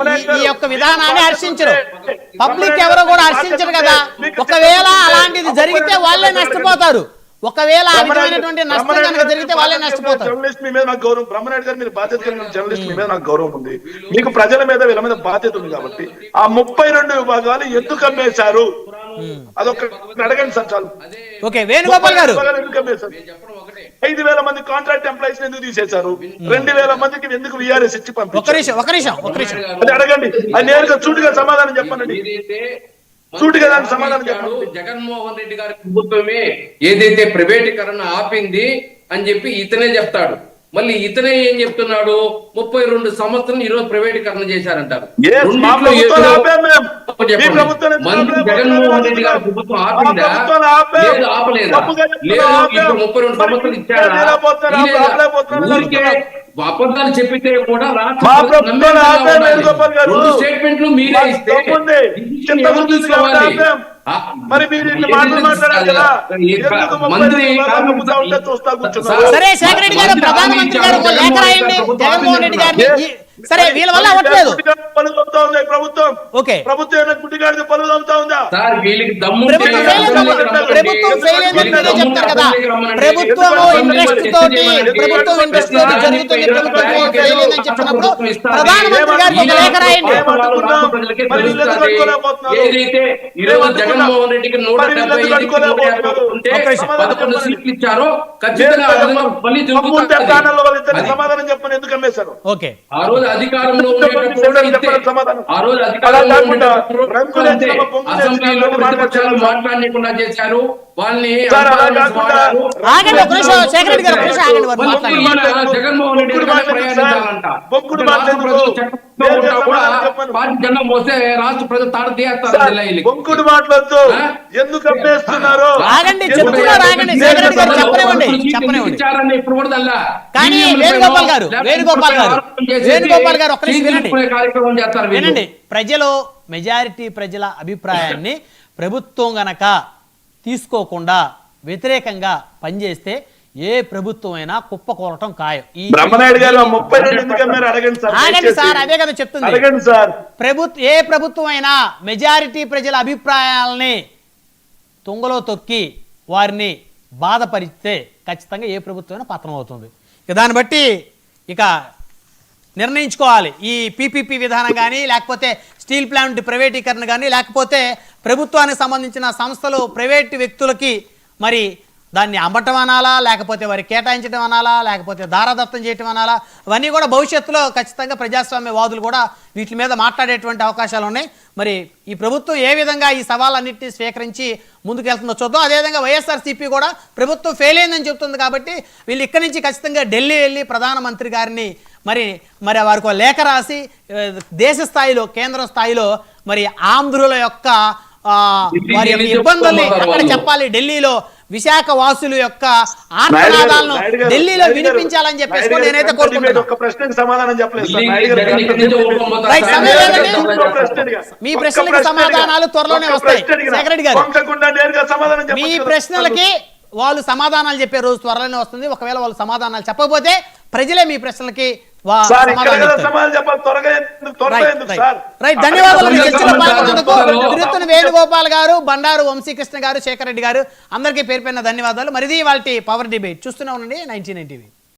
ఈ- యొక్క విధానాన్ని హర్షించరు. పబ్లిక్ ఎవరు కూడా హర్షించరు కదా. ఒకవేళ అలాంటిది జరిగితే వాళ్ళే నష్టపోతారు. ఒకవేళ ఆ విధమైనటువంటి నష్టం కనుక జరిగితే వాళ్ళే నష్టపోతారు. జర్నలిస్ట్ మీ మీద నాకు గౌరవం. బ్రహ్మనాయుడు గారు మీరు బాధ్యత కలిగిన జర్నలిస్ట్ మీ మీద నాకు గౌరవం ఉంది. మీకు ప్రజల మీద వీళ్ళ మీద బాధ్యత ఉంది కాబట్టి. ఆ ముప్పై రెండు విభాగాలు ఎందుకు అమ్మేశారు? అదొక అడగండి సార్ చాలు. ఓకే వేణుగోపాల్ గారు. ఎందుకు అమ్మేశారు? ఐదు వేల మంది కాంట్రాక్ట్ ఎంప్లాయీస్ ఎందుకు తీసేశారు? రెండు వేల మందికి ఎందుకు విఆర్ఎస్ ఇచ్చి ఒక పంపించారు? అది అడగండి. అది నేరుగా చూటుగా సమాధానం చెప్పండి. సూటిగా దానికి సమాధానం చెప్పాడు, చెప్పండి. జగన్మోహన్ రెడ్డి గారి ప్రభుత్వమే ఏదైతే ప్రైవేటీకరణ ఆపింది అని చెప్పి ఇతనే చెప్తాడు. మళ్ళీ ఇతనే ఏం చెప్తున్నాడు? ముప్పై రెండు సంవత్సరం ఈ రోజు ప్రైవేటీకరణ చేశారంటారు. మంత్రి? జగన్మోహన్ రెడ్డి గారి ప్రభుత్వం ఆపిందా. లేదు ఆపలేదా? లేదు. ఇప్పుడు ముప్పై రెండు సంవత్సరాలు ఇంకా ఇచ్చారా? ఊరికే అబద్ధాలు చెప్పితే కూడా. రెండు స్టేట్మెంట్లు మీరే ఇస్తే ఎవరు తీసుకోవాలి? మరి మీరు ఇన్ని మాటలు మాట్లాడారు కదా? మంత్రి చూస్తా కూర్చున్నారు? సరే శేఖర్ రెడ్డి గారు ప్రధానమంత్రి గారు ఒక లేఖ రాయండి. జగన్మోహన్ రెడ్డి గారిని సరే వీళ్ళ వల్ల అవ్వట్లేదు. పనులు ఉంది ప్రభుత్వం? ఓకే. ప్రభుత్వం ఏమైనా గుడ్డిగాడిది పనులు ఉందా? ప్రభుత్వం ఫెయిల్ అయిందని చెప్తారు కదా. ప్రభుత్వం ఇంట్రెస్ట్ తోటి ప్రభుత్వం ఇంట్రెస్ట్ తోటి జరుగుతుంది ప్రభుత్వం ఫెయిల్ అయిందని చెప్తున్నప్పుడు ప్రధానమంత్రి గారికి ఒక లేఖ రాయండి. ఏదైతే ఈ రోజు జగన్మోహన్ రెడ్డికి నూట డెబ్బై ఉంటే. పదకొండు సీట్లు ఇచ్చారో. ఖచ్చితంగా మళ్ళీ. సమాధానం చెప్పని ఎందుకు అమ్మేశారు ఓకే. ఆ రోజు అధికారంలో కూడా ఇంతే. ఆ రోజు అధికారంలో అసెంబ్లీలో ప్రతిపక్షాలు. మాట్లాడకుండా చేశారు వాళ్ళని జగన్మోహన్ రెడ్డి. ప్రయాణించాలంట. ఇప్పుడు రాష్ట్ర. ప్రజలు తాడ తీస్తారు. బొంకుడు? ఎందుకు అమ్మేస్తున్నారు ఇప్పుడు కూడా. కానీ వేణుగోపాల్ గారు, వేణుగోపాల్ గారు, వేణుగోపాల్ గారు, ఒక్క నిమిషం సీట్లు వినండి. ప్రజలు మెజారిటీ ప్రజల అభిప్రాయాన్ని ప్రభుత్వం గనక తీసుకోకుండా వ్యతిరేకంగా పనిచేస్తే ఏ ప్రభుత్వం అయినా కుప్పకూలటం ఖాయం. ఈ బ్రహ్మనాయుడు గారు ఆ ముప్పై రెండు ఎందుకు అమ్మారు అడగండి సార్. అదే కదా చెప్తుంది. అడగండి సార్. ప్రభుత్వ ఏ ప్రభుత్వం అయినా మెజారిటీ ప్రజల అభిప్రాయాలని తుంగలో తొక్కి వారిని బాధపరిస్తే ఖచ్చితంగా ఏ ప్రభుత్వమైనా పతనం అవుతుంది. ఇక దాన్ని బట్టి ఇక నిర్ణయించుకోవాలి. ఈ పీపీపీ విధానం కానీ లేకపోతే స్టీల్ ప్లాంట్ ప్రైవేటీకరణ కానీ లేకపోతే ప్రభుత్వానికి సంబంధించిన సంస్థలు ప్రైవేట్ వ్యక్తులకి మరి దాన్ని అమ్మటం అనాలా లేకపోతే వారి కేటాయించడం అనాలా లేకపోతే దారాదత్తం చేయటం అనాలా ఇవన్నీ కూడా భవిష్యత్తులో ఖచ్చితంగా ప్రజాస్వామ్య వాదులు కూడా వీటి మీద మాట్లాడేటువంటి అవకాశాలు ఉన్నాయి. మరి ఈ ప్రభుత్వం ఏ విధంగా ఈ సవాళ్ళన్నింటినీ స్వీకరించి ముందుకెళ్తుందో చూద్దాం. అదేవిధంగా వైఎస్ఆర్సీపీ కూడా ప్రభుత్వం ఫెయిల్ అయిందని చెప్తుంది కాబట్టి వీళ్ళు ఇక్కడి నుంచి ఖచ్చితంగా ఢిల్లీ వెళ్ళి ప్రధానమంత్రి గారిని మరి మరి వారికి లేఖ రాసి దేశ స్థాయిలో కేంద్ర స్థాయిలో మరి ఆంధ్రుల యొక్క ఆ, వారి యొక్క ఇబ్బందుల్ని అక్కడ చెప్పాలి. ఢిల్లీలో విశాఖ వాసుల యొక్క గారు, ఢిల్లీలో వినిపించాలని చెప్పేసి నేనైతే కోరుకుంటున్నాను. మీ ప్రశ్నలకు ప్రశ్న సమాధానాలు. త్వరలోనే వస్తాయి. రెడ్డి గారు. మీ. ప్రశ్నలకి వాళ్ళు సమాధానాలు చెప్పే రోజు త్వరలోనే వస్తుంది. ఒకవేళ వాళ్ళు సమాధానాలు చెప్పకపోతే ప్రజలే మీ ప్రశ్నలకి రైట్, ధన్యవాదాలు. తిరుత్తని వేణుగోపాల్ గారు బండారు వంశీకృష్ణ గారు శేఖర్ రెడ్డి గారు అందరికీ పేరు పైన ధన్యవాదాలు. మరిది వాళ్ళ పవర్ డిబేట్ చూస్తూనే ఉండండి నైన్టీ నైన్ టీవీ.